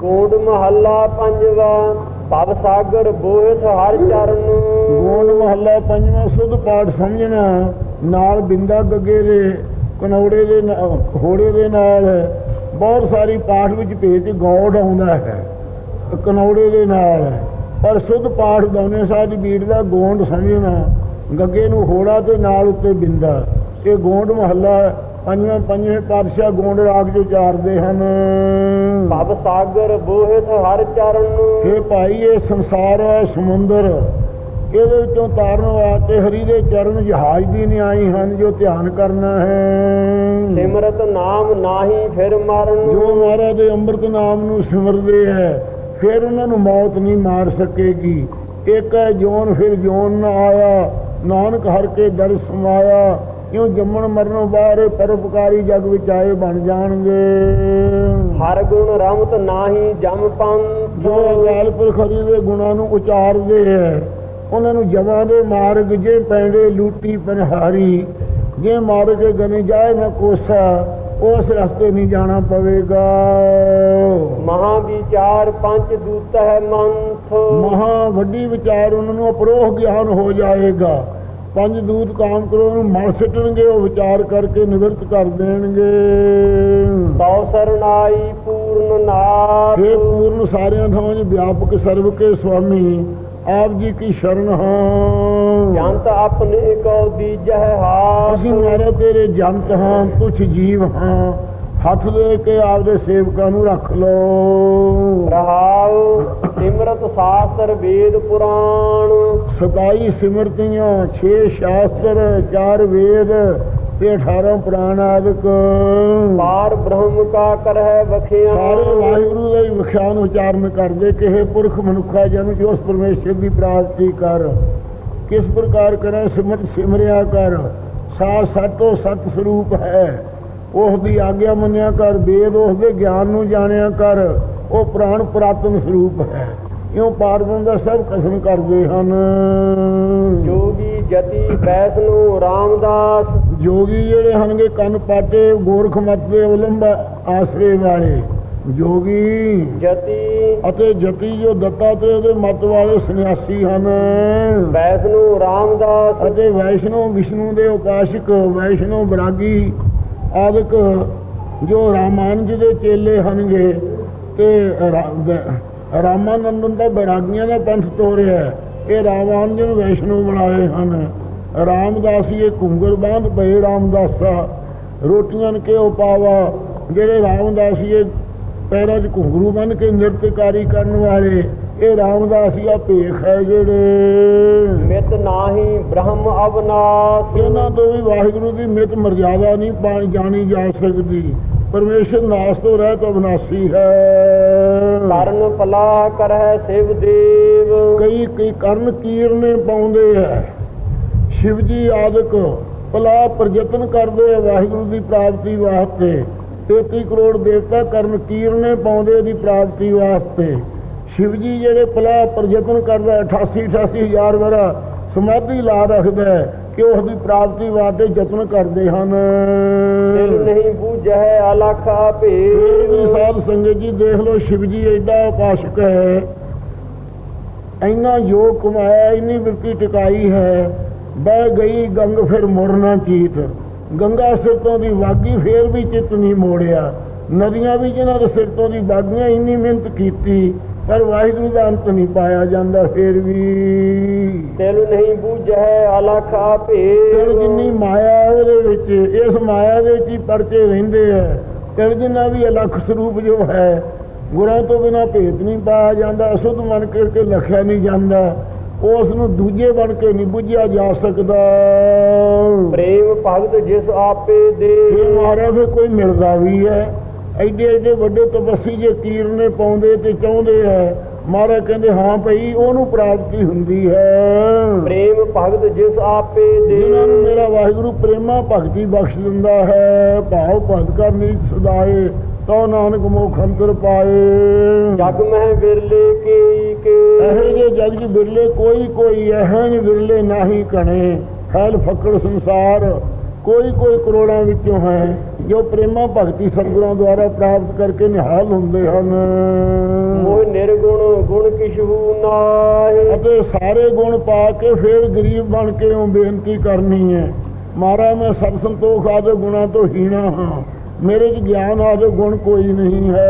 Code ਮਹੱਲਾ ਪੰਜਵਾ, ਭਵ ਸਾਗਰ ਬੋਹਿਤ ਹਰ ਚਰਨ। ਗੋਂਡ ਮਹੱਲਾ ਪੰਜਵਾਂ ਸੁਧ ਪਾਠ ਸਮਝਣਾ, ਨਾਲ ਬਿੰਦਾ ਗੱਗੇ ਦੇ, ਕਨੌੜੇ ਦੇ ਹੋੜੇ ਦੇ ਨਾਲ। ਬਹੁਤ ਸਾਰੀ ਪਾਠ ਵਿੱਚ ਭੇਜ ਗੋਡ ਆਉਂਦਾ ਹੈ, ਕਨੌੜੇ ਦੇ ਨਾਲ। ਪਰ ਸੁਧ ਪਾਠ ਦੋਨੇ ਸਾਧ ਬੀੜ ਦਾ ਗੋਂਡ ਸਮਝਣਾ, ਗੱਗੇ ਨੂੰ ਹੋੜਾ ਤੇ ਨਾਲ ਉੱਤੇ ਬਿੰਦਾ। ਇਹ ਗੋਂਡ ਮਹੱਲਾ ਪੰਜਵਾਂ ਪੰਜਵੇਂ ਪਾਤਸ਼ਾਹ ਗੋਂਡ ਰਾਗ ਚ ਉਚਾਰਦੇ ਹਨ। ਭਵ ਸਾਗਰ ਬੋਹਿਤ ਹਰ ਚਰਨ। ਇਹ ਭਾਈ ਇਹ ਸੰਸਾਰ ਹੈ ਸਮੁੰਦਰ। ਇਹਦੇ ਵਿੱਚੋਂ ਤਾਰਨ ਵਾਸਤੇ ਹਰੀ ਦੇ ਚਰਨ ਜਹਾਜ਼ ਦੀ ਨਿਆਈ ਹਨ ਜੋ ਧਿਆਨ ਕਰਨਾ ਹੈ। ਸਿਮਰਤ ਨਾਮ ਨਾਹੀ ਫਿਰ ਮਰਨ। ਜੋ ਮਹਾਰਾਜ ਦੇ ਅੰਮ੍ਰਿਤ ਨਾਮ ਨੂੰ ਸਿਮਰਦੇ ਹੈ ਫਿਰ ਉਹਨਾਂ ਨੂੰ ਮੌਤ ਨਹੀਂ ਮਾਰ ਸਕੇਗੀ। ਇੱਕ ਹੈ ਜੋਨ ਫਿਰ ਜੋਨ ਨਾ ਆਇਆ। ਨਾਨਕ ਹਰ ਕੇ ਦਰ ਸਮਾਇਆ। ਕਿਉਂ ਜੰਮਣ ਮਰਨੋਂ ਬਾਹਰ ਪਰਉਪਕਾਰੀ ਜਗ ਵਿੱਚ ਆਏ ਬਣ ਜਾਣਗੇ? ਹਰ ਗੁਣ ਰਮਤ ਨਾਹੀ ਜਮ ਪੰਥ। ਜੋ ਅਕਾਲ ਪੁਰਖ ਦੇ ਗੁਣਾਂ ਨੂੰ ਉਚਾਰਦੇ ਹੈ ਉਹਨਾਂ ਨੂੰ ਜਮਾਂ ਦੇ ਮਾਰਗ ਜੇ ਪੈਂਦੇ ਲੂਟੀ ਪਨਹਾਰੀ। ਜੇ ਮਾਰ ਕੇ ਗਨੇ ਜਾਏ ਨਾ ਕੋਸਾ ਉਸ ਰਸਤੇ ਨਹੀਂ ਜਾਣਾ ਪਵੇਗਾ। ਮਹਾ ਵਿਚਾਰ ਪੰਚ ਦੂਤ ਹੈ ਮੰਥ। ਮਹਾ ਵੱਡੀ ਵਿਚਾਰ ਉਹਨਾਂ ਨੂੰ ਅਪਰੋਹ ਗਿਆਨ ਹੋ ਜਾਏਗਾ। ਪੰਜ ਦੂਤ ਕਾਮ ਕਰੋ ਨੂੰ ਮਨ ਸਿੱਟਣਗੇ ਉਹ ਵਿਚਾਰ ਕਰਕੇ ਨਿਵਰਤ ਕਰ ਦੇਣਗੇ। ਤਉ ਸਰਨਾਈ ਪੂਰਨ ਨਾਥ। हे ਪੂਰਨ ਸਾਰਿਆਂ ਥਾਵਾਂ 'ਚ ਵਿਆਪਕ ਸਰਬ ਕੇ ਸੁਆਮੀ ਆਪ ਜੀ ਕੀ ਸ਼ਰਨ ਹਾਂ। ਜੰਤ ਆਪਣੇ ਕੋ ਦੀਜਹਿ ਹਾਥ ਅਸੀਂ ਮਾਰੇ ਤੇਰੇ ਜੰਤ ਹਾਂ ਕੁਛ ਜੀਵ ਹਾਂ। ਹੱਥ ਦੇ ਕੇ ਆਪਦੇ ਸੇਵਕਾਂ ਨੂੰ ਰੱਖ ਲੋ ਰਹਾਉ ਸਿਮਰਤ ਸ਼ਾਸਤਰ ਵੇਦ ਪੁਰਾਣ। 27 ਸਿਮਰਤੀਆਂ 6 ਸ਼ਾਸਤਰ 4 ਵੇਦ ਤੇ 18 ਪੁਰਾਣ ਆਦਿਕ। ਪਾਰ ਬ੍ਰਹਮ ਕਾ ਕਰਹਿ ਵਖਿਆ। ਸਾਰੇ ਵਾਹਿਗੁਰੂ ਦਾ ਹੀ ਵਿਖਿਆਨ ਉਚਾਰਨ ਕਰਦੇ ਕਿ ਇਹ ਪੁਰਖ ਮਨੁੱਖਾ ਜਨ ਜੋ ਉਸ ਪਰਮੇਸ਼ਰ ਦੀ ਪ੍ਰਾਪਤੀ ਕਰ। ਕਿਸ ਪ੍ਰਕਾਰ ਕਰੇ ਸਿਮਰਤ ਸਿਮਰਿਆ ਕਰ? ਸਾ ਸਤੋ ਸਤ ਸਰੂਪ ਹੈ। ਉਸ ਦੀ ਆਗਿਆ ਮੰਨਿਆ ਕਰ ਵੇਦ ਉਸ ਦੇ ਗਿਆਨ ਨੂੰ ਜਾਣਿਆ ਕਰ ਉਹ ਪ੍ਰਾਣ ਪੁਰਾਤਨ ਸਰੂਪ ਹੈ। ਇਉਂ ਪਾਰਬਨ ਦਾ ਸਭ ਕਸਮ ਕਰਦੇ ਹਨ। ਜੋਗੀ ਜਤੀ ਵੈਸਨੂ ਰਾਮਦਾਸ। ਜੋਗੀ ਜਿਹੜੇ ਹਨਗੇ ਕੰਨ ਪਾਟੇ ਗੋਰਖ ਮਤ ਦੇ ਉਲੰਬ ਆਸਰੇ ਵਾਲੇ। ਜੋਗੀ ਜਤੀ ਅਤੇ ਜਤੀ ਜੋ ਦੱਤਾ ਤੇ ਉਹਦੇ ਮਤ ਵਾਲੇ ਸੰਨਿਆਸੀ ਹਨ। ਵੈਸਨੂ ਰਾਮਦਾਸ। ਅਤੇ ਵੈਸ਼ਨੋ ਵਿਸ਼ਨੂੰ ਦੇ ਉਪਾਸ਼ਕ ਵੈਸ਼ਨੋ ਬਰਾਗੀ ਆਦਿਕ ਜੋ ਰਾਮਾਨੰਦ ਦੇ ਚੇਲੇ ਹਨਗੇ ਤੇ ਰਾਮਾਨੰਦ ਵੈ- ਦਾ ਬੈਰਾਗੀਆਂ ਦਾ ਪੰਥ ਤੋਰਿਆ, ਇਹ ਰਾਮਾਨੰਦ ਨੂੰ ਵੈਸ਼ਨੋ ਬਣਾਏ ਹਨ। ਰਾਮਦਾਸੀ ਇਹ ਘੁੰਗਰ ਬਾਂਧ ਪਏ ਰਾਮਦਾਸਾ, ਰੋਟੀਆਂ ਕੇ ਉਪਾਵਾ ਜਿਹੜੇ ਰਾਮਦਾਸੀ ਇਹ ਪੈਰਾਂ 'ਚ ਘੁੰਗਰੂ ਬੰਨ ਕੇ ਨਿਰਤਕਾਰੀ ਕਰਨ ਵਾਲੇ ਇਹ ਰਾਮਦਾਸੀਆ ਭੇਖ ਹੈ ਜਿਹੜੇ। ਮਿਤ ਨਾਹੀ ਬ੍ਰਹਮ ਅਵਨਾਸ਼। ਇਹਨਾਂ ਤੋਂ ਵੀ ਵਾਹਿਗੁਰੂ ਦੀ ਮਿਤ ਮਰਜ਼ਾਦਾ ਨਹੀਂ ਪਾ ਜਾਣੀ ਜਾ ਸਕਦੀ। ਪਰਮੇਸ਼ਰ ਨਾਸ ਤੋਂ ਰਹਿਤ ਅਬਨਾਸੀ ਹੈ। ਕਰਨ ਪਲਾ ਕਰਹਿ ਸਿਵ ਦੇਵ। ਕਈ ਕਈ ਕਰਨ ਕੀਰਨੇ ਪਾਉਂਦੇ ਹੈ। ਸ਼ਿਵ ਜੀ ਆਦਿਕ ਭਲਾ ਪ੍ਰਯਤਨ ਕਰਦੇ ਆ ਵਾਹਿਗੁਰੂ ਦੀ ਪ੍ਰਾਪਤੀ ਵਾਸਤੇ। 33 ਕਰੋੜ ਦੇਵਤਾ ਕਰਨ ਕੀਰਨੇ ਪਾਉਂਦੇ ਇਹਦੀ ਪ੍ਰਾਪਤੀ ਵਾਸਤੇ। ਸ਼ਿਵ ਜੀ ਜਿਹੜੇ ਭਲਾ ਪ੍ਰਯਤਨ ਕਰਦਾ 88 88 ਹਜ਼ਾਰ ਵਰਾ ਸਮਾਧੀ ਲਾ ਰੱਖਦਾ ਕਿ ਉਸ ਦੀ ਪ੍ਰਾਪਤੀ ਵਾਸਤੇ ਯਤਨ ਕਰਦੇ ਹਨ। ਦਿਲ ਨਹੀਂ ਬੂਝੈ ਅਲਖ ਇਹ ਵੀ ਭੇਦ ਸਾਧ ਸੰਗਤ ਜੀ ਦੇਖ ਲਓ ਸ਼ਿਵ ਜੀ ਐਡਾ ਉਪਾਸ਼ਕ ਹੈ। ਇੰਨਾ ਯੋਗ ਕਮਾਇਆ ਇੰਨੀ ਬਿਰਤੀ ਟਿਕਾਈ ਹੈ। ਬਹਿ ਗਈ ਗੰਗ ਫਿਰ ਮੁੜਨਾ ਚੀਤ। ਗੰਗਾ ਸਿਰ ਤੋਂ ਦੀ ਵਾਗੀ ਫੇਰ ਵੀ ਚਿੱਤ ਨਹੀਂ ਮੋੜਿਆ। ਨਦੀਆਂ ਵੀ ਜਿਹਨਾਂ ਦੇ ਸਿਰ ਤੋਂ ਦੀ ਵਾਗੀਆਂ ਇੰਨੀ ਮਿਹਨਤ ਕੀਤੀ। ਪਰ ਵਾਹਿਗੁਰੂ ਦਾ ਅੰਤ ਨਹੀਂ ਪਾਇਆ ਜਾਂਦਾ ਫੇਰ ਵੀ। ਦਿਲ ਨਹੀਂ ਬੂਝੈ ਅਲਖ ਫਿਰ ਜਿੰਨੀ ਭੇਦ ਮਾਇਆ ਉਹਦੇ ਵਿੱਚ ਇਸ ਮਾਇਆ ਦੇ ਵਿੱਚ ਹੀ ਪਰਚੇ ਰਹਿੰਦੇ ਆ। ਫਿਰ ਜਿੰਨਾ ਵੀ ਅਲੱਖ ਸਰੂਪ ਜੋ ਹੈ ਗੁਰਾਂ ਤੋਂ ਬਿਨਾ ਭੇਤ ਨਹੀਂ ਪਾਇਆ ਜਾਂਦਾ ਅਸੁੱਧ ਮਨ ਕਰਕੇ ਲਖਿਆ ਨਹੀਂ ਜਾਂਦਾ। ਉਸ ਨੂੰ ਦੂਜੇ ਬਣ ਕੇ ਨਹੀਂ ਬੁੱਝਿਆ ਜਾ ਸਕਦਾ। ਪ੍ਰੇਮ ਭਗਤ ਜਿਸ ਆਪੇ ਦੇ। ਇਹ ਫਿਰ ਕੋਈ ਮਿਲਦਾ ਵੀ ਹੈ। ਐਡੇ ਐਡੇ ਵੱਡੇ ਤਪੱਸੀ ਜੇ ਕੀਰਨੇ ਪਾਉਂਦੇ ਤੇ ਚਾਹੁੰਦੇ ਹੈ ਮਹਾਰਾਜ ਕਹਿੰਦੇ ਹਾਂ ਭਈ ਉਹਨੂੰ ਪ੍ਰਾਪਤੀ ਹੁੰਦੀ ਹੈ। ਪ੍ਰੇਮ ਭਗਤ ਜਿਸ ਆਪੇ ਜਿਨ੍ਹਾਂ ਨੂੰ ਦੇ ਮੇਰਾ ਵਾਹਿਗੁਰੂ ਪ੍ਰੇਮਾ ਭਗਤੀ ਬਖਸ਼ ਦਿੰਦਾ ਹੈ ਭਾਵ ਭਗਤ ਕਰ ਨੀਤ ਸਦਾਏ ਤੋ ਨਾਨਕ ਮੋਖ ਅੰਤਰ ਪਾਏ। ਜਗ ਮਹਿ ਵਿਰਲੇ ਕੀ ਕੇ। ਇਹੋ ਜੇ ਜਗ ਜੀ ਬਿਰਲੇ ਕੋਈ ਕੋਈ ਇਹੋ ਜਿਹੇ ਵਿਰਲੇ ਨਾਹੀ ਕਣੇ। ਖੈਲ ਫੱਕੜ ਸੰਸਾਰ। ਕੋਈ ਕੋਈ ਕਰੋੜਾਂ ਵਿੱਚੋਂ ਹੈ ਜੋ ਪ੍ਰੇਮਾ ਭਗਤੀ ਸਤਿਗੁਰਾਂ ਦੁਆਰਾ ਪ੍ਰਾਪਤ ਕਰਕੇ ਨਿਹਾਲ ਹੁੰਦੇ ਹਨ। ਮੋਹ ਨਿਰਗੁਣ ਗੁਣ ਕਿਛੂ ਨਾਹੀ। ਅਤੇ ਸਾਰੇ ਗੁਣ ਪਾ ਕੇ ਫਿਰ ਗਰੀਬ ਬਣ ਕੇ ਉਹ ਬੇਨਤੀ ਕਰਨੀ ਹੈ ਮਹਾਰਾਜ ਮੈਂ ਸਤ ਸੰਤੋਖ ਆਦਿ ਗੁਣਾ ਤੋਂ ਹੀਣਾ ਹਾਂ। ਮੇਰੇ 'ਚ ਗਿਆਨ ਆਦਿ ਗੁਣ ਕੋਈ ਨਹੀਂ ਹੈ।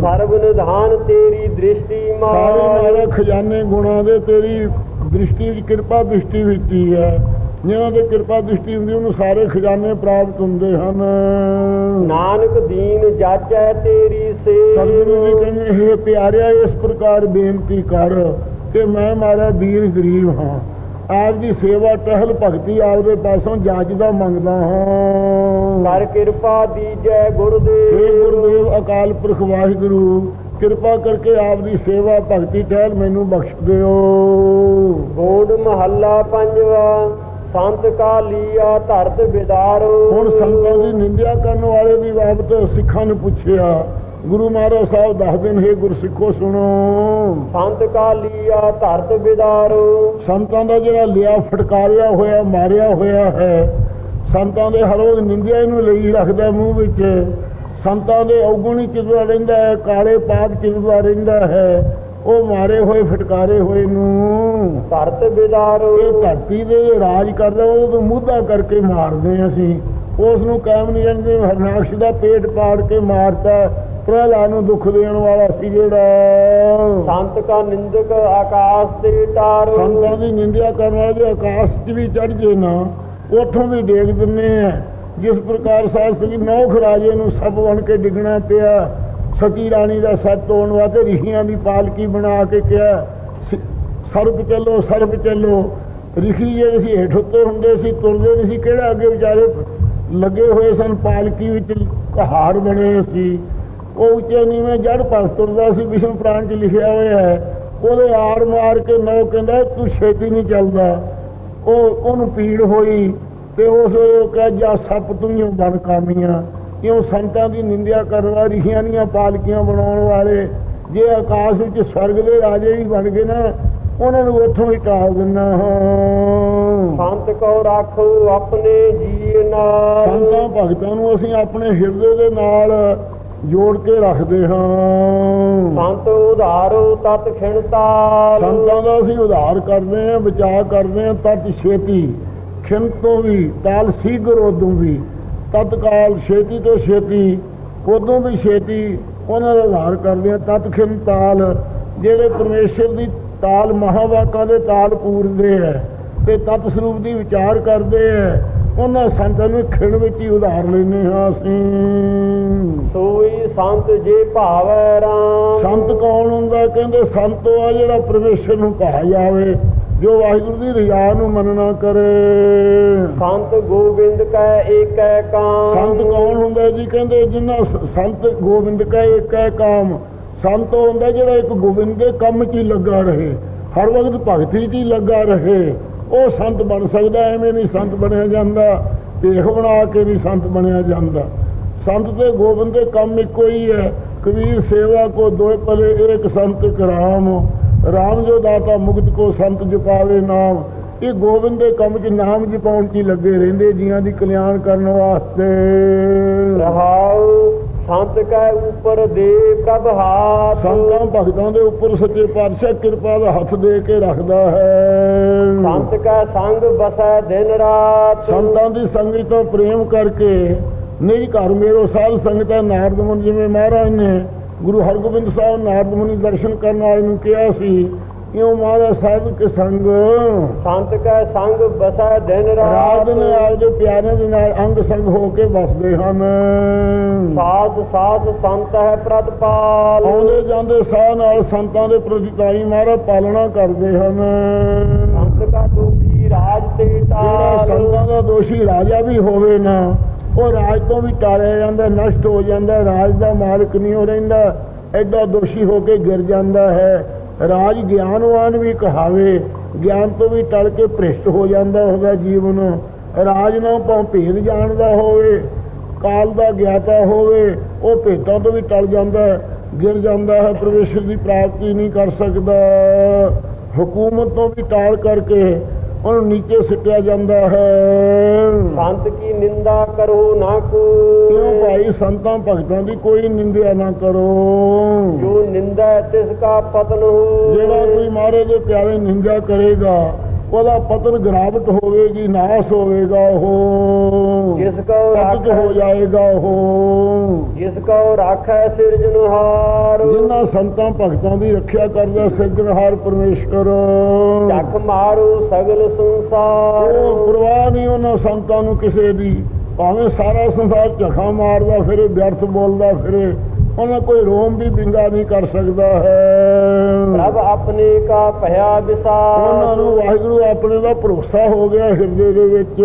ਸਰਬ ਨਿਧਾਨ ਤੇਰੀ ਦ੍ਰਿਸ਼ਟੀ ਮਾਈ ਮਾਰੇ ਖਜ਼ਾਨੇ ਗੁਣਾਂ ਦੇ ਤੇਰੀ ਦ੍ਰਿਸ਼ਟੀ ਵਿੱਚ ਕਿਰਪਾ ਦ੍ਰਿਸ਼ਟੀ ਵਿੱਚ ਹੀ। ਜਿਹਨਾਂ ਦੇ ਕਿਰਪਾ ਦ੍ਰਿਸ਼ਟੀ ਹੁੰਦੀ ਉਹਨੂੰ ਸਾਰੇ ਖਜ਼ਾਨੇ ਪ੍ਰਾਪਤ ਹੁੰਦੇ ਹਨ। ਨਾਨਕ ਦੀਨ ਜਾਚੈ ਤੇਰੀ ਸਤਿਗੁਰੂ ਜੀ ਸੇਵ ਕਹਿੰਦੇ ਹੈ ਪਿਆਰਿਆ ਇਸ ਪ੍ਰਕਾਰ ਬੇਨਤੀ ਕਰ ਕਿ ਮੈਂ ਮਾਰਾ ਵੀਰ ਗਰੀਬ ਹਾਂ। ਆਪ ਦੀ ਸੇਵਾ ਟਹਿਲ ਭਗਤੀ ਆਪਦੇ ਪਾਸੋਂ ਜਾਚਦਾ ਮੰਗਦਾ ਹਾਂ। ਕਰ ਕਿਰਪਾ ਦੀਜੈ ਗੁਰਦੇਵ। ਗੁਰਦੇਵ ਅਕਾਲ ਪੁਰਖ ਵਾਹਿਗੁਰੂ ਕਿਰਪਾ ਕਰਕੇ ਆਪ ਦੀ ਸੇਵਾ ਭਗਤੀ ਟਹਿਲ ਮੈਨੂੰ ਬਖਸ਼ ਦਿਓ। ਗੋਡ ਮਹੱਲਾ ਪੰਜਵਾ। ਸੰਤ ਕਾ ਲੀਆ ਧਰਤ ਬਿਦਾਰੋ। ਹੁਣ ਸੰਤਾਂ ਦੀ ਨਿੰਦਿਆ ਕਰਨ ਵਾਲੇ ਦੀ ਬਾਬਤ ਸਿੱਖਾਂ ਨੂੰ ਪੁੱਛਿਆ ਗੁਰੂ ਮਹਾਰਾਜ ਸਾਹਿਬ ਦੱਸਦੇ ਨੇ "ਹੇ ਗੁਰਸਿੱਖੋ ਸੁਣੋ। ਸੰਤ ਕਾ ਲੀਆ ਧਰਤ ਬਿਦਾਰੋ। ਸੰਤਾਂ ਦਾ ਜਿਹੜਾ ਲਿਆ ਫਟਕਾਰਿਆ ਹੋਇਆ ਮਾਰਿਆ ਹੋਇਆ ਹੈ ਸੰਤਾਂ ਦੇ ਹਰ ਰੋਜ਼ ਨਿੰਦਿਆ ਇਹਨੂੰ ਲਈ ਰੱਖਦਾ ਮੂੰਹ ਵਿੱਚ। ਸੰਤਾਂ ਦੇ ਔਗੁਣ ਚਿਤਵਾ ਰਹਿੰਦਾ ਹੈ ਕਾਲੇ ਪਾਪ ਚਿਤਵਾ ਰਹਿੰਦਾ ਹੈ ਉਹ ਮਾਰੇ ਹੋਏ ਫਟਕਾਰੇ ਹੋਏ ਨੂੰ। ਧਰਤ ਬਿਦਾਰੋ। ਇਹ ਧਰਤੀ ਦੇ ਰਾਜ ਕਰਦਾ ਉਹ ਮੁੱਦਾ ਕਰਕੇ ਮਾਰਦੇ ਅਸੀਂ। ਉਸ ਨੂੰ ਕਾਇਮ ਨਹੀਂ ਰਹਿੰਦੇ ਹਰਨਾਕਸ਼ ਦਾ ਪੇਟ ਪਾੜ ਕੇ ਮਾਰਤਾ। ਪ੍ਰਹਲਾਦ ਨੂੰ ਦੁੱਖ ਦੇਣ ਵਾਲਾ ਸੀ ਜਿਹੜਾ। ਸੰਤ ਕਾ ਨਿੰਦਕ ਆਕਾਸ਼ ਤੇ ਟਾਰੋ। ਸੰਤਾਂ ਦੀ ਨਿੰਦਿਆ ਕਰਨ ਵਾਲੇ ਦੇ ਆਕਾਸ਼ 'ਚ ਵੀ ਚੜ ਜੇ ਨਾ ਉੱਥੋਂ ਵੀ ਡੇਗ ਦਿੰਨੇ ਆ ਜਿਸ ਪ੍ਰਕਾਰ ਸਾਧ ਸੰਗਤ ਨੌਖ ਰਾਜੇ ਨੂੰ ਸਭ ਬਣ ਕੇ ਡਿੱਗਣਾ ਪਿਆ। ਸਤੀ ਰਾਣੀ ਦਾ ਸੱਤ ਤੋਣ ਵਾਸਤੇ ਰਿਸ਼ੀਆਂ ਦੀ ਪਾਲਕੀ ਬਣਾ ਕੇ ਕਿਹਾ, ਸ- ਸਰਪ ਚੱਲੋ ਸਰਪ ਚੱਲੋ। ਰਿਸ਼ੀ ਜਿਹੜੇ ਸੀ, ਹੇਠ ਉੱਤੇ ਹੁੰਦੇ ਸੀ, ਤੁਰਦੇ ਨਹੀਂ ਸੀ, ਕਿਹੜਾ ਅੱਗੇ ਵਿਚਾਰੇ ਲੱਗੇ ਹੋਏ ਸਨ, ਪਾਲਕੀ ਵਿੱਚ ਕਹਾੜ ਬਣੇ ਸੀ। ਉਹ ਉੱਚੇ ਨੀਵੇਂ ਜੜ ਪਾਸ ਤੁਰਦਾ ਸੀ ਵਿਸ਼ਨੂੰ ਪ੍ਰਾਣ 'ਚ ਲਿਖਿਆ ਹੋਇਆ ਹੈ, ਉਹਦੇ ਆੜ ਮਾਰ ਕੇ ਨੌ ਕਹਿੰਦਾ, ਤੂੰ ਛੇਤੀ ਨਹੀਂ ਚੱਲਦਾ। ਉਹ, ਉਹਨੂੰ ਪੀੜ ਹੋਈ ਤੇ ਉਸ ਵੇਲੇ ਉਹ ਕਹਿ, ਜਾ ਸੱਪ ਤੂੰ ਹੀ ਬਣ ਕਾਮੀਆਂ। ਕਿਉਂ ਸੰਤਾਂ ਦੀ ਨਿੰਦਿਆ ਕਰਨ ਵਾਲੇ ਰਿਸ਼ੀਆਂ ਦੀਆਂ ਪਾਲਕੀਆਂ ਬਣਾਉਣ ਵਾਲੇ? ਜੇ ਆਕਾਸ਼ ਵਿੱਚ ਸਵਰਗ ਦੇ ਰਾਜੇ ਵੀ ਬਣ ਗਏ ਨਾ ਉਹਨਾਂ ਨੂੰ ਉੱਥੋਂ ਹੀ ਟਾਲ ਦਿੰਨਾ ਹਾਂ। ਸੰਤ ਕੋ ਰਾਖੋ ਆਪਣੇ ਜੀ ਨਾਲ। ਸੰਤਾਂ ਭਗਤਾਂ ਨੂੰ ਅਸੀਂ ਆਪਣੇ ਹਿਰਦੇ ਦੇ ਨਾਲ ਜੋੜ ਕੇ ਰੱਖਦੇ ਹਾਂ। ਸੰਤ ਉਧਾਰੋ ਤਤ ਖਿਣਤਾਲ ਸੰਤਾਂ ਦਾ ਅਸੀਂ ਉਧਾਰ ਕਰਦੇ ਹਾਂ ਬਚਾਅ ਕਰਦੇ ਹਾਂ ਤਤ ਛੇਤੀ ਖਿੰਨ ਤੋਂ ਵੀ ਤਾਲ ਸੀਗਰ ਉਦੋਂ ਵੀ। ਤਤਕਾਲ ਛੇਤੀ ਤੋਂ ਛੇਤੀ ਉਦੋਂ ਵੀ ਛੇਤੀ ਉਹਨਾਂ ਦਾ ਉਧਾਰ ਕਰਦੇ ਹਾਂ ਤਤ ਖਿੰਨ ਤਾਲ ਜਿਹੜੇ ਪਰਮੇਸ਼ਰ ਦੀ ਤਾਲ ਮਹਾਵਾਕਾਂ ਦੇ ਤਾਲ ਪੂਰਦੇ ਹੈ ਤੇ ਤਤ ਸਰੂਪ ਦੀ ਵਿਚਾਰ ਕਰਦੇ ਹੈ ਉਹਨਾਂ ਸੰਤਾਂ ਨੂੰ ਖਿਣ ਵਿੱਚ ਹੀ ਉਧਾਰ ਲੈਨੇ ਹਾਂ ਅਸੀਂ। ਸੋਈ ਸੰਤ ਜੇ ਭਾਵੈ ਰਾਮ। ਸੰਤ ਕੌਣ ਹੁੰਦਾ? ਕਹਿੰਦੇ ਸੰਤ ਉਹ ਆ ਜਿਹੜਾ ਪਰਮੇਸ਼ਰ ਨੂੰ ਕਹਾ ਜਾਵੇ। ਜੋ ਵਾਹਿਗੁਰੂ ਦੀ ਰਿਆ ਨੂੰ ਮੰਨਣਾ ਕਰੇ। ਸੰਤ ਗੋਬਿੰਦ ਕੈ ਏਕੈ ਕਾਮ। ਸੰਤ ਕੌਣ ਹੁੰਦਾ ਜੀ? ਕਹਿੰਦੇ ਜਿਨ੍ਹਾਂ ਸ- ਸੰਤ ਗੋਬਿੰਦ ਕਾ ਇੱਕ ਹੈ ਕਾਮ। ਸੰਤ ਹੁੰਦਾ ਜਿਹੜਾ ਇੱਕ ਗੋਬਿੰਦ ਦੇ ਕੰਮ 'ਚ ਹੀ ਲੱਗਾ ਰਹੇ। ਹਰ ਵਕਤ ਭਗਤੀ 'ਚ ਹੀ ਲੱਗਾ ਰਹੇ। ਉਹ ਸੰਤ ਬਣ ਸਕਦਾ ਐਵੇਂ ਨਹੀਂ ਸੰਤ ਬਣਿਆ ਜਾਂਦਾ। ਭੇਖ ਬਣਾ ਕੇ ਨਹੀਂ ਸੰਤ ਬਣਿਆ ਜਾਂਦਾ। ਸੰਤ ਤੇ ਗੋਬਿੰਦ ਦੇ ਕੰਮ ਇੱਕੋ ਹੀ ਹੈ। ਕਬੀਰ ਸੇਵਾ ਕੋ ਦੋਏ ਪਲੇ ਏਕ ਸੰਤ ਇੱਕ ਰਾਮ ਜੋ ਦਾਤਾ ਮੁਕਤ ਕੋ ਸੰਤ ਜਪਾਵੇ ਨਾਮ ਇਹ ਗੋਬਿੰਦ ਦੇ ਕੰਮ 'ਚ ਨਾਮ ਜਪਾਉਣ 'ਚ ਲੱਗੇ ਰਹਿੰਦੇ ਜੀਆਂ ਦੀ ਕਲਿਆਣ ਕਰਨ ਵਾਸਤੇ। ਰਹਾਉ ਸੰਤ ਕੈ ਉਪਰ ਦੇ ਪ੍ਰਭ ਹਾਥ। ਸੰਤਾਂ ਭਗਤਾਂ ਦੇ ਉੱਪਰ ਸੱਚੇ ਪਾਤਸ਼ਾਹ ਕਿਰਪਾ ਦਾ ਹੱਥ ਦੇ ਕੇ ਰੱਖਦਾ ਹੈ। ਸੰਤ ਕੈ ਸੰਗ ਬਸੈ ਦਿਨ ਰਾਤ। ਸੰਤਾਂ ਦੀ ਸੰਗਤ ਤੋਂ ਪ੍ਰੇਮ ਕਰਕੇ ਨਿਜ ਘਰ ਮੇਰੋ ਸਾਧ ਸੰਗਤ ਹੈ ਨਾਰਦ ਮੁਨੀ ਜਿਵੇਂ ਮਹਾਰਾਜ ਨੇ ਗੁਰੂ ਹਰਗੋਬਿੰਦ ਸਾਹਿਬ ਨਾਰਦ ਮੁਨੀ ਦਰਸ਼ਨ ਕਰਨ ਵਾਲੇ ਨੂੰ ਕਿਹਾ ਸੀ ਕਿਉਂ ਮਹਾਰਾਜ ਸਾਹਿਬ ਕੇ ਸੰਗ? ਸੰਤ ਕੈ ਸੰਗ ਬਸੈ ਦਿਨ ਰਾਤ। ਰਾਤ ਨੇ ਆਪਦੇ ਪਿਆਰਿਆਂ ਦੇ ਨਾਲ ਅੰਗ ਸੰਗ ਹੋ ਕੇ ਵਸਦੇ ਹਨ। ਸਾਧ ਸਾਧ ਸੰਤ ਹੈ ਪ੍ਰਤਪਾਲ। ਆਉਂਦੇ ਜਾਂਦੇ ਸਾਹ ਨਾਲ ਸੰਤਾਂ ਦੇ ਪ੍ਰਤਿਤਾਈ ਮਹਾਰਾਜ ਪਾਲਣਾ ਕਰਦੇ ਹਨ। ਸੰਤ ਕਾ ਦੁਖੀ ਰਾਜ ਤੇ ਜਿਹੜਾ ਟਾਲ। ਸੰਤਾਂ ਦਾ ਦੋਸ਼ੀ ਰਾਜਾ ਵੀ ਹੋਵੇ ਨਾ ਉਹ ਰਾਜ ਤੋਂ ਵੀ ਟਾਲਿਆ ਜਾਂਦਾ, ਨਸ਼ਟ ਹੋ ਜਾਂਦਾ, ਰਾਜ ਦਾ ਮਾਲਕ ਨਹੀਂ ਹੋ ਰਹਿੰਦਾ, ਐਡਾ ਦੋਸ਼ੀ ਹੋ ਕੇ ਗਿਰ ਜਾਂਦਾ ਹੈ। ਰਾਜ ਗਿਆਨਵਾਨ ਵੀ ਕਹਾਵੇ, ਗਿਆਨ ਤੋਂ ਵੀ ਟਲ ਕੇ ਭ੍ਰਿਸ਼ਟ ਹੋ ਜਾਂਦਾ ਉਹਦਾ ਜੀਵਨ। ਰਾਜ ਨਾ ਭਾਵੇਂ ਭੇਦ ਜਾਣਦਾ ਹੋਵੇ, ਕਾਲ ਦਾ ਗਿਆਤਾ ਹੋਵੇ, ਉਹ ਭੇਟਾਂ ਤੋਂ ਵੀ ਟਲ ਜਾਂਦਾ, ਗਿਰ ਜਾਂਦਾ ਹੈ, ਪ੍ਰਵੇਸ਼ਰ ਦੀ ਪ੍ਰਾਪਤੀ ਨਹੀਂ ਕਰ ਸਕਦਾ। ਹਕੂਮਤ ਤੋਂ ਵੀ ਟਾਲ ਕਰਕੇ ਉਹਨੂੰ ਨੀਚੇ ਸਿੱਟਿਆ ਜਾਂਦਾ ਹੈ। ਸੰਤ ਕੀ ਨਿੰਦਾ ਕਰੋ ਨਾ ਕੋ। ਕਿਉਂ ਭਾਈ ਸੰਤਾਂ ਭਗਤਾਂ ਦੀ ਕੋਈ ਨਿੰਦਿਆ ਨਾ ਕਰੋ? ਜੋ ਨਿੰਦਾ ਤਿਸ ਕਾ ਪਤਨ ਹੋ। ਜਿਹੜਾ ਕੋਈ ਮਾਰੇ ਦੇ ਪਿਆਰੇ ਨਿੰਦਿਆ ਕਰੇਗਾ ਉਹਦਾ ਪਤਨ ਗਿਰਾਵਟ ਹੋਵੇਗੀ ਨਾਸ ਹੋਵੇਗਾ ਉਹ। ਜਿਸ ਕੋ ਪਤਿਤ ਹੋ ਰਾਖੈ ਜਾਏਗਾ ਉਹ। ਜਿਸ ਕੋ ਰਾਖੈ ਸਿਰਜਣਹਾਰ ਜਿਨ੍ਹਾਂ ਸੰਤਾਂ ਭਗਤਾਂ ਦੀ ਰੱਖਿਆ ਕਰਦਾ ਸਿਰਜਣਹਾਰ ਪਰਮੇਸ਼ਵਰ। ਚੱਕ ਮਾਰੂ ਸਗਲ ਸੰਸਾਰ। ਉਹ ਪਰਵਾਹ ਨਹੀਂ ਉਹਨਾਂ ਸੰਤਾਂ ਨੂੰ ਕਿਸੇ ਦੀ। ਭਾਵੇਂ ਸਾਰਾ ਸੰਸਾਰ ਝਖਾ ਮਾਰਦਾ ਫਿਰੇ ਵਿਅਰਥ ਬੋਲਦਾ ਫਿਰੇ। ਉਹਨਾਂ ਕੋਈ ਰੋਮ ਵੀ ਬਿੰਗਾ ਨਹੀਂ ਕਰ ਸਕਦਾ ਹੈ। ਪ੍ਰਭ ਆਪਣੇ ਕਾ ਭਇਆ ਉਹਨਾਂ ਵਿਸਾਰ ਨੂੰ ਵਾਹਿਗੁਰੂ ਆਪਣੇ ਦਾ ਭਰੋਸਾ ਹੋ ਗਿਆ ਹਿਰਦੇ ਦੇ ਵਿੱਚ।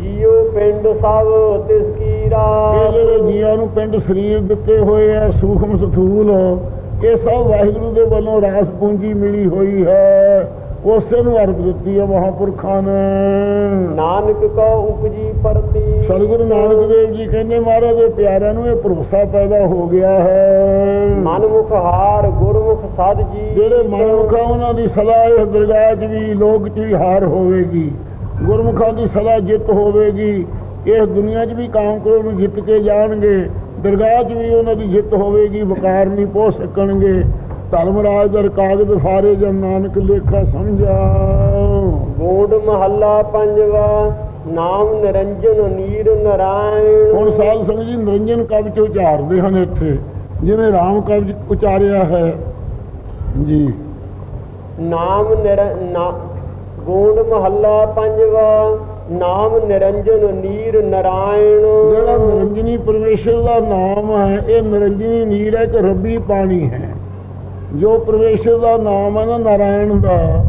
ਜੀਉ ਪਿੰਡ ਸਭ ਤਿਸ ਕੀ ਰਾਤ। ਜਿਹੜੇ ਜੀਵਾਂ ਨੂੰ ਪਿੰਡ ਸਰੀਰ ਦਿੱਤੇ ਹੋਏ ਆ ਸੂਖਮ ਸਥੂਲ ਇਹ ਸਭ ਵਾਹਿਗੁਰੂ ਦੇ ਵੱਲੋਂ ਰਾਸ ਪੂੰਜੀ ਮਿਲੀ ਹੋਈ ਹੈ। ਉਸੇ ਨੂੰ ਅਰਪ ਦਿੱਤੀ ਹੈ ਮਹਾਪੁਰਖਾਂ ਨੇ। ਨਾਨਕ ਕੋ ਉਪਜੀ ਪਰਤੀ। ਸਤਿਗੁਰੂ ਨਾਨਕ ਦੇਵ ਜੀ ਕਹਿੰਦੇ ਮਹਾਰਾਜ ਦੇ ਪਿਆਰਿਆਂ ਨੂੰ ਇਹ ਭਰੋਸਾ ਪੈਦਾ ਹੋ ਗਿਆ ਹੈ। ਮਨਮੁਖ ਹਾਰ ਗੁਰਮੁਖ ਸਾਧ ਜੀ। ਜਿਹੜੇ ਮਨਮੁਖਾਂ ਉਹਨਾਂ ਦੀ ਸਦਾ ਇਸ ਦਰਗਾਹ 'ਚ ਵੀ ਲੋਕ 'ਚ ਵੀ ਹਾਰ ਹੋਵੇਗੀ। ਗੁਰਮੁਖਾਂ ਦੀ ਸਦਾ ਜਿੱਤ ਹੋਵੇਗੀ। ਇਸ ਦੁਨੀਆ 'ਚ ਵੀ ਕਾਮ ਕਰੋ ਨੂੰ ਜਿੱਤ ਕੇ ਜਾਣਗੇ। ਦਰਗਾਹ 'ਚ ਵੀ ਉਹਨਾਂ ਦੀ ਜਿੱਤ ਹੋਵੇਗੀ। ਵਕਾਰ ਨਹੀਂ ਪਹੁ ਸਕਣਗੇ। ਧਰਮਰਾਜ ਦਰ ਕਾਗਦ ਸਾਰੇ ਜਨ ਨਾਨਕ ਲੇਖਾ ਸਮਝਾ ਗੋਡ ਮਹੱਲਾ ਪੰਜਵਾ ਨਾਮ ਨਿਰੰਜਨ ਨੀਰ ਹੁਣ ਨਰਾਇਣ ਸਾਧ ਸੰਗਤ ਜੀ ਨਿਰੰਜਨ ਕਵਚ ਉਚਾਰਦੇ ਹਨ ਇੱਥੇ ਜਿਵੇਂ ਰਾਮ ਕਵਚ ਉਚਾਰਿਆ ਹੈ। ਜੀ। ਨਾਮ ਨਿਰ ਨਾ ਗੋਡ ਮਹੱਲਾ ਪੰਜਵਾ ਨਾਮ ਨਿਰੰਜਨ ਨੀਰ ਨਰਾਇਣ। ਜਿਹੜਾ ਨਿਰੰਜਨੀ ਪਰਮੇਸ਼ਰ ਦਾ ਨਾਮ ਹੈ ਇਹ ਨਿਰੰਜਨੀ ਨੀਰ ਹੈ ਕਿ ਰੱਬੀ ਪਾਣੀ ਹੈ। ਜੋ ਪਰਮੇਸ਼ਰ ਦਾ ਨਾਮ ਹੈ ਨਾ ਨਾਰਾਇਣ ਦਾ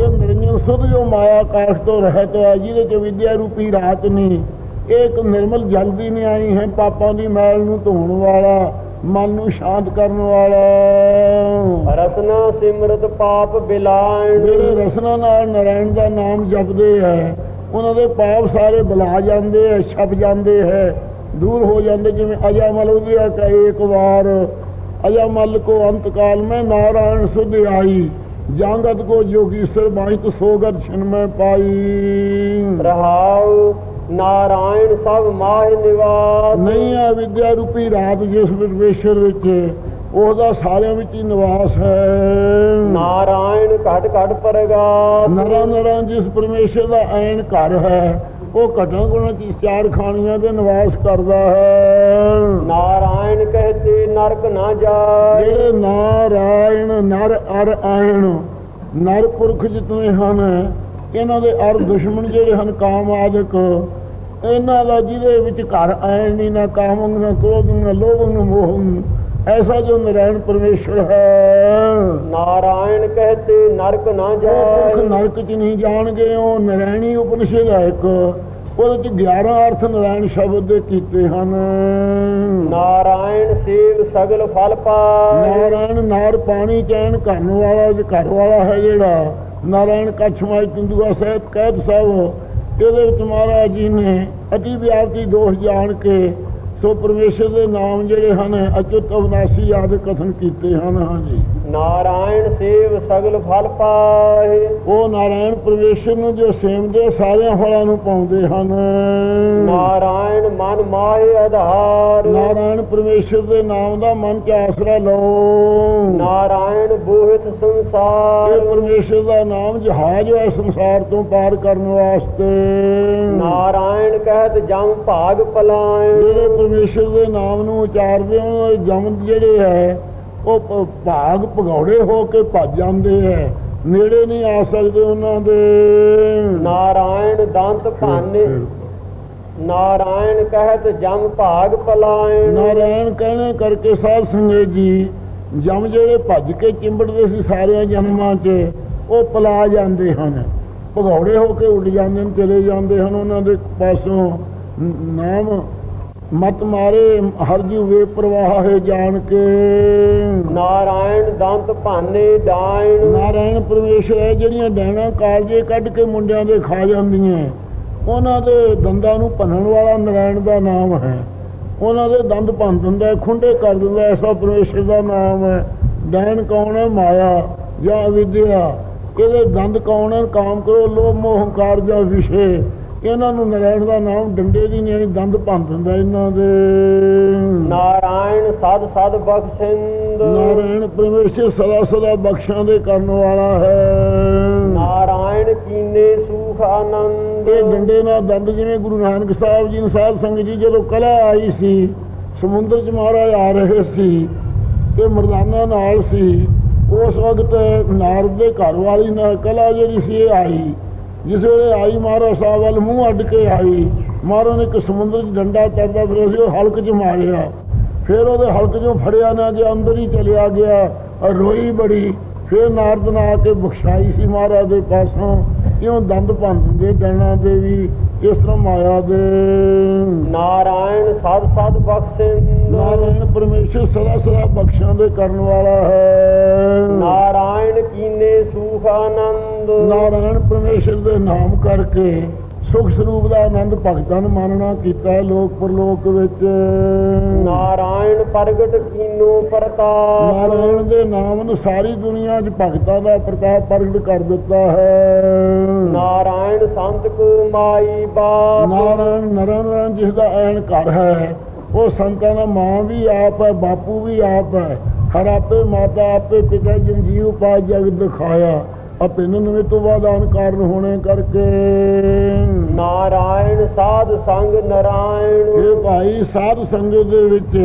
ਇਹ ਨਿਰੰਜਨ ਸੁਧ ਜੋ ਮਾਇਆ ਕਾਸ਼ ਤੋਂ ਰਹਿਤ ਹੈ ਜਿਹਦੇ ਚ ਵਿਦਿਆ ਰੂਪੀ ਰਾਤ ਨਹੀਂ ਇਹ ਇੱਕ ਨਿਰਮਲ ਜਲ ਦੀ ਨਿਆਈ ਹੈ ਪਾਪਾਂ ਦੀ ਮੈਲ ਨੂੰ ਧੋਣ ਵਾਲਾ ਮਨ ਨੂੰ ਸ਼ਾਂਤ ਕਰਨ ਵਾਲਾ। ਰਸਨਾ ਸਿਮਰਤ ਪਾਪ ਬਿਲਾਇਣ। ਜਿਹੜੇ ਰਸਨਾ ਨਾਲ ਨਾਰਾਇਣ ਦਾ ਨਾਮ ਜਪਦੇ ਹੈ ਉਹਨਾਂ ਦੇ ਪਾਪ ਸਾਰੇ ਬੁਲਾ ਜਾਂਦੇ ਹੈ ਛਪ ਜਾਂਦੇ ਹੈ ਦੂਰ ਹੋ ਜਾਂਦੇ ਜਿਵੇਂ ਅਜਾਮਲ ਉਦਿਆ ਕਹੇ ਇੱਕ ਵਾਰ ਅੰਤ ਕਾਲ ਮੈਂ ਨਾਰਾਇਣ ਸੁਧ ਆਈ ਜਾਂਗਤ ਕੋ ਜੋਗੀ ਸਰ ਬਾਹਿਤ ਸੋਗਤ ਛਨ ਮੈਂ ਪਾਈ। ਰਹਾਉ ਨਾਰਾਇਣ ਸਭ ਮਾਹਿ ਨਿਵਾਸ। ਨਹੀਂ ਆ ਵਿਦਿਆ ਰੂਪੀ ਰਾਤ ਜਿਸ ਪਰਮੇਸ਼ਰ ਵਿੱਚ ਉਹਦਾ ਸਾਰਿਆਂ ਵਿੱਚ ਹੀ ਨਿਵਾਸ ਹੈ। ਨਾਰਾਇਣ ਘਟ ਘਟ ਪਰਗਾਸ। ਨਰਾਂ ਨਰਾਂ ਜਿਸ ਪਰਮੇਸ਼ਰ ਦਾ ਐਨ ਘਰ ਹੈ ਉਹ ਘਟਾਂ ਗੁਣਾਂ ਦੀ ਚਾਰ ਖਾਣੀਆਂ ਦੇ ਨਿਵਾਸ ਕਰਦਾ ਹੈ। ਨਾਰਾਇਣ ਕਹਤੇ ਨਰਕ ਨਾ ਜਾਏ। ਜਿਹੜੇ ਨਾਰਾਇਣ ਨਰ ਅਰ ਆਇਣ ਨਰ ਪੁਰਖ ਜਿਤਨੇ ਹਨ ਇਹਨਾਂ ਦੇ ਅਰ ਦੁਸ਼ਮਣ ਜਿਹੜੇ ਹਨ ਕਾਮ ਆਦਿਕ ਇਹਨਾਂ ਦਾ ਜਿਹਦੇ ਵਿੱਚ ਘਰ ਆਇਣ ਨਹੀਂ ਨਾ ਕਾਮ ਨਾ ਕ੍ਰੋਧ ਨਾ ਲੋਭ ਨਾ ਮੋਹ ਐਸਾ ਜੋ ਨਾਰਾਇਣ ਪਰਮੇਸ਼ਰ ਹੈ। ਨਾਰਾਇਣ ਕਹਤੇ ਨਰਕ ਨਾ ਜਾਏ। ਨਰਕ ਚ ਨਹੀਂ ਜਾਣਗੇ ਉਹ ਨਰੈਣੀ ਉਪਨਿਸ਼ਦ ਹੈ ਇੱਕ ਉਹਦੇ ਚ 11 ਅਰਥ ਨਰਾਇਣ ਸ਼ਬਦ ਦੇ ਕੀਤੇ ਹਨ। ਨਾਰਾਇਣ ਸੇਵ ਸਗਲ ਫਲ ਪਾਏ। ਨਾਰਾਇਣ ਨਾਰ ਪਾਣੀ ਚੈਨ ਕਰਨ ਵਾਲਾ ਜੇ ਘਰ ਵਾਲਾ ਹੈ ਜਿਹੜਾ ਨਾਰਾਇਣ ਕੱਛ ਮਾਈ ਚੰਦੂਆ ਸਾਹਿਬ ਕਹਿਤ ਸਾਹਿਬ ਇਹਦੇ ਵਿੱਚ ਮਹਾਰਾਜ ਜੀ ਨੇ ਅਤੀ ਵਿਆਪਤੀ ਦੋਸ਼ ਜਾਣ ਕੇ ਸੋ ਪਰਮੇਸ਼ਰ ਦੇ ਨਾਮ ਜਿਹੜੇ ਹਨ ਅਚੁੱਤ ਅਵਨਾਸੀ ਆਦਿ ਕਥਨ ਕੀਤੇ ਹਨ ਹਾਂਜੀ। ਨਾਰਾਇਣ ਸੇਵ ਸਗਲ ਫਲ ਪਾਏ। ਉਹ ਨਾਰਾਇਣ ਪਰਮੇਸ਼ਰ ਨੂੰ ਜੋ ਸੇਵਦੇ ਸਾਰਿਆਂ ਫਲਾਂ ਨੂੰ ਪਾਉਂਦੇ ਹਨ। ਨਾਰਾਇਣ ਮਨ ਮਾਹਿ ਆਧਾਰ। ਨਾਰਾਇਣ ਪਰਮੇਸ਼ਰ ਦੇ ਨਾਮ ਦਾ ਮਨ ਚ ਆਸਰਾ ਲਓ। ਨਾਰਾਇਣ ਬੋਹਿਤ ਇਹ ਸੰਸਾਰ ਪਰਮੇਸ਼ਰ ਦਾ ਨਾਮ ਜਹਾਜ਼ ਹੈ ਸੰਸਾਰ ਤੋਂ ਪਾਰ ਕਰਨ ਵਾਸਤੇ। ਨਾਰਾਇਣ ਕਹਿਤ ਜਮ ਭਾਗ ਪਲਾਇਣ। ਜਿਹੜੇ ਪਰਮੇਸ਼ਰ ਦੇ ਨਾਮ ਨੂੰ ਉਚਾਰਦੇ ਹੋ ਜਮ ਜਿਹੜੇ ਹੈ ਉਹ ਭਾਗ ਭਗੌੜੇ ਹੋ ਕੇ ਭੱਜ ਜਾਂਦੇ ਹੈ ਨੇੜੇ ਨਹੀਂ ਆ ਸਕਦੇ ਉਹਨਾਂ ਦੇ। ਨਾਰਾਇਣ ਦੰਤ ਭਾਨੇ। ਨਾਰਾਇਣ ਕਹਿਤ ਜਮ ਭਾਗ ਪਲਾਇਣ। ਨਾਰਾਇਣ ਕਹਿਣੇ ਕਰਕੇ ਸਾਧ ਸੰਗਤ ਜੀ ਜਮ ਜਿਹੜੇ ਭੱਜ ਕੇ ਚਿੰਬੜਦੇ ਸੀ ਸਾਰਿਆਂ ਜਨਮਾਂ 'ਚ ਉਹ ਪਲਾ ਜਾਂਦੇ ਹਨ। ਭਗੌੜੇ ਹੋ ਕੇ ਉੱਡ ਜਾਂਦੇ ਨੇ ਚਲੇ ਜਾਂਦੇ ਹਨ ਉਹਨਾਂ ਦੇ ਪਾਸੋਂ। ਨਾਮ ਮਤ ਮਾਰੇ ਹਰ ਜੂ ਵੇ ਪ੍ਰਵਾਹ ਹੈ ਜਾਣ ਕੇ ਨਾਰਾਇਣ ਦੰਤ ਭਾਨੇ ਡਾਇਣ। ਨਾਰਾਇਣ ਪਰਮੇਸ਼ਰ ਹੈ ਜਿਹੜੀਆਂ ਡੈਣਾ ਕਾਲਜੇ ਕੱਢ ਕੇ ਮੁੰਡਿਆਂ ਦੇ ਖਾ ਜਾਂਦੀਆਂ। ਉਹਨਾਂ ਦੇ ਦੰਦਾਂ ਨੂੰ ਭੰਨਣ ਵਾਲਾ ਨਾਰਾਇਣ ਦਾ ਨਾਮ ਹੈ। ਉਹਨਾਂ ਦੇ ਦੰਦ ਭੰਨ ਦਿੰਦਾ ਹੈ, ਖੁੰਡੇ ਕਰ ਦਿੰਦਾ ਹੈ, ਐਸਾ ਪਰਮੇਸ਼ਰ ਦਾ ਨਾਮ ਹੈ। ਡੈਣ ਕੌਣ ਹੈ? ਮਾਇਆ ਜਾਂ ਵਿਦਿਆ ਇਹਦੇ ਦੰਦ ਕੌਣ ਹਨ ਕਾਮ ਕਰੋ ਲੋਭ ਮੋਹ ਹੰਕਾਰ ਜਾਂ ਵਿਸ਼ੇ। ਇਹਨਾਂ ਨੂੰ ਨਰੈਣ ਦਾ ਨਾਮ ਡੰਡੇ ਦੀ ਨਹੀਂ ਦੰਦ ਭੰਨ ਦਿੰਦਾ ਇਹਨਾਂ ਦੇ। ਨਾਰਾਇਣ ਸਦ ਸਦ ਬਖਸ਼ਿੰਦ ਨਾਰਾਇਣ ਪਰਮੇਸ਼ਰ ਸਦਾ ਸਦਾ ਬਖਸ਼ਾਂ ਦੇ ਕਰਨ ਵਾਲਾ ਹੈ। ਨਾਰਾਇਣ ਕੀਨੇ ਸੁਖ ਆਨੰਦ। ਇਹ ਡੰਡੇ ਨਾਲ ਦੰਦ ਜਿਵੇਂ ਗੁਰੂ ਨਾਨਕ ਸਾਹਿਬ ਜੀ ਨੇ ਸਾਧ ਸੰਗਤ ਜੀ ਜਦੋਂ ਕਲਾ ਆਈ ਸੀ ਸਮੁੰਦਰ 'ਚ ਮਹਾਰਾਜ ਆ ਰਹੇ ਸੀ ਤੇ ਮਰਦਾਨਾ ਨਾਲ ਸੀ ਉਸ ਵਕਤ ਨਾਰਦ ਦੇ ਘਰ ਵਾਲੀ ਨਾਲ ਕਲਾ ਜਿਹੜੀ ਸੀ ਇਹ ਆਈ। ਜਿਸ ਵੇਲੇ ਆਈ ਮਹਾਰਾਜ ਸਾਹਿਬ ਵੱਲ ਮੂੰਹ ਅੱਡ ਕੇ ਆਈ ਮਹਾਰਾਜ ਨੇ ਇੱਕ ਸਮੁੰਦਰ 'ਚ ਡੰਡਾ ਤਰਦਾ ਫਿਰ ਸੀ ਉਹ ਹਲਕ 'ਚ ਮਾਰਿਆ। ਫਿਰ ਉਹਦੇ ਹਲਕ 'ਚੋਂ ਫੜਿਆ ਨਾ ਜੇ ਅੰਦਰ ਹੀ ਚਲਿਆ ਗਿਆ ਰੋਈ ਬੜੀ। ਫਿਰ ਨਾਰਦ ਨੇ ਕੇ ਬਖਸ਼ਾਈ ਸੀ ਮਹਾਰਾਜ ਦੇ ਪਾਸੋਂ ਕਿਉਂ ਦੰਦ ਭੰਨ ਦਿੰਦੇ ਡੈਣਾ ਦੇ ਵੀ ਇਸ ਤਰ੍ਹਾਂ ਮਾਇਆ ਦੇ। ਨਾਰਾਇਣ ਸਦ ਸਦ ਬਖਸ਼ਿੰਦ। ਨਾਰਾਇਣ ਪਰਮੇਸ਼ਰ ਸਦਾ ਸਦਾ ਬਖਸ਼ਾਂ ਦੇ ਕਰਨ ਵਾਲਾ ਹੈ। ਨਾਰਾਇਣ ਕੀਨੇ ਸੁਖ ਆਨੰਦ। ਨਾਰਾਇਣ ਪਰਮੇਸ਼ਰ ਦੇ ਨਾਮ ਕਰਕੇ ਸੁਖ ਸਰੂਪ ਦਾ ਆਨੰਦ ਭਗਤਾਂ ਨੇ ਮਾਨਣਾ ਕੀਤਾ ਲੋਕ ਪਰਲੋਕ ਵਿੱਚ। ਨਾਰਾਇਣ ਪ੍ਰਗਟ ਕੀਨੋ ਪ੍ਰਤਾਪ। ਨਾਰਾਇਣ ਦੇ ਨਾਮ ਨੂੰ ਸਾਰੀ ਦੁਨੀਆ 'ਚ ਭਗਤਾਂ ਦਾ ਪ੍ਰਤਾਪ ਪ੍ਰਗਟ ਕਰ ਦਿੱਤਾ ਹੈ। ਨਾਰਾਇਣ ਸੰਤ ਕੋ ਮਾਈ ਬਾਪ। ਨਾਰਾਇਣ ਨਰਨ ਜਿਸ ਦਾ ਐਨ ਘਰ ਹੈ ਉਹ ਸੰਤਾਂ ਦਾ ਮਾਂ ਵੀ ਆਪ ਹੈ ਬਾਪੂ ਵੀ ਆਪ ਹੈ। ਹਰ ਆਪੇ ਮਾਤਾ ਆਪੇ ਪਿਤਾ ਜੰਜੀਵ ਪਾ ਜਗ ਦਿਖਾਇਆ। ਆਪੇ ਨਵੇਂ ਤੋਂ ਬਾਦਾਨ ਕਾਰਨ ਹੋਣੇ ਕਰਕੇ। ਨਾਰਾਇਣ ਸਾਧ ਸੰਗ ਨਾਰਾਇਣ। ਇਹ ਭਾਈ ਸਾਧ ਸੰਗਤ ਦੇ ਵਿੱਚ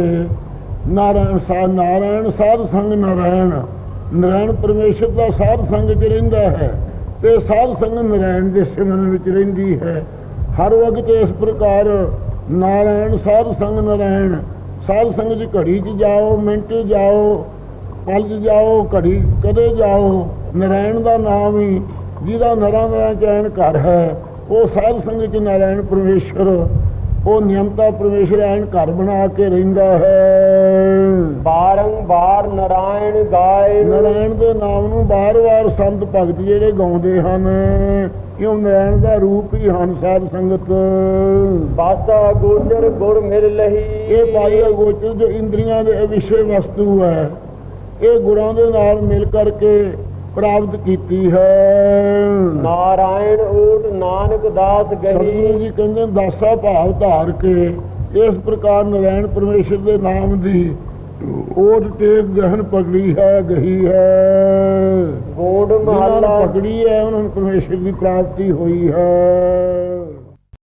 ਨਾਰਾਇਣ ਸਾ ਨਾਰਾਇਣ ਸਾਧ ਸੰਗ ਨਾਰਾਇਣ। ਨਾਰਾਇਣ ਪਰਮੇਸ਼ਰ ਦਾ ਸਾਧ ਸੰਗ ਚ ਰਹਿੰਦਾ ਹੈ ਤੇ ਸਾਧ ਸੰਗ ਨਾਰਾਇਣ ਦੇ ਸਿਮਰਨ ਵਿੱਚ ਰਹਿੰਦੀ ਹੈ। ਹਰ ਵਕਤ ਇਸ ਪ੍ਰਕਾਰ ਨਾਰਾਇਣ ਸਾਧ ਸੰਗ ਨਾਰਾਇਣ। ਸਾਧ ਸੰਗ ਦੀ ਘੜੀ 'ਚ ਜਾਓ ਮਿੰਟ 'ਚ ਜਾਓ 'ਚ ਜਾਓ ਘੜੀ ਕਦੇ ਜਾਓ। ਨਾਰਾਇਣ ਦਾ ਨਾਮ ਹੀ ਜਿਹਦਾ ਨਰਾਂ ਦਾ ਚੈਨ ਘਰ ਹੈ ਉਹ ਸਾਧ ਸੰਗਤ ਚ ਨਾਰਾਇਣ ਪਰਮੇਸ਼ਰ ਉਹ ਨਿਯਮਤਾ ਪਰਮੇਸ਼ਰ ਐਨ ਘਰ ਬਣਾ ਕੇ ਰਹਿੰਦਾ ਹੈ। ਬਾਰੰਬਾਰ ਨਾਰਾਇਣ ਗਾਏ। ਨਾਰਾਇਣ ਦੇ ਨਾਮ ਨੂੰ ਬਾਰ-ਬਾਰ ਸੰਤ ਭਗਤ ਜਿਹੜੇ ਗਾਉਂਦੇ ਹਨ ਕਿਉਂ ਨਾਰਾਇਣ ਦਾ ਰੂਪ ਹੀ ਹਨ ਸਾਧ ਸੰਗਤ। ਬਾਸਾ ਗੋਚਰ ਗੁਰ ਮਿਲ ਲਹੀ। ਇਹ ਪਾਈ ਗੋਚਰ ਜੋ ਇੰਦਰੀਆਂ ਦੇ ਵਿਸ਼ੇ ਵਸਤੂ ਹੈ। ਇਹ ਗੁਰਾਂ ਦੇ ਨਾਲ ਮਿਲ ਕਰਕੇ ਪ੍ਰਾਪਤ ਕੀਤੀ ਹੈ। ਨਾਰਾਇਣ ਓਟ ਨਾਨਕ ਦਾਸ ਗਹੀ ਜੀ ਕਹਿੰਦੇ ਦਾਸਾ ਭਾਵ ਧਾਰ ਕੇ ਇਸ ਪ੍ਰਕਾਰ ਨਾਰਾਇਣ ਪਰਮੇਸ਼ਰ ਦੇ ਨਾਮ ਦੀ ਓਟ ਟੇਕ ਗਹਿਨ ਪਗੜੀ ਹੈ ਗਹੀ ਹੈ। ਜਿਨ੍ਹਾਂ ਮਹੱਲਾ। ਪਗੜੀ ਹੈ ਉਹਨਾਂ ਨੂੰ ਪਰਮੇਸ਼ਰ ਦੀ ਪ੍ਰਾਪਤੀ ਹੋਈ ਹੈ।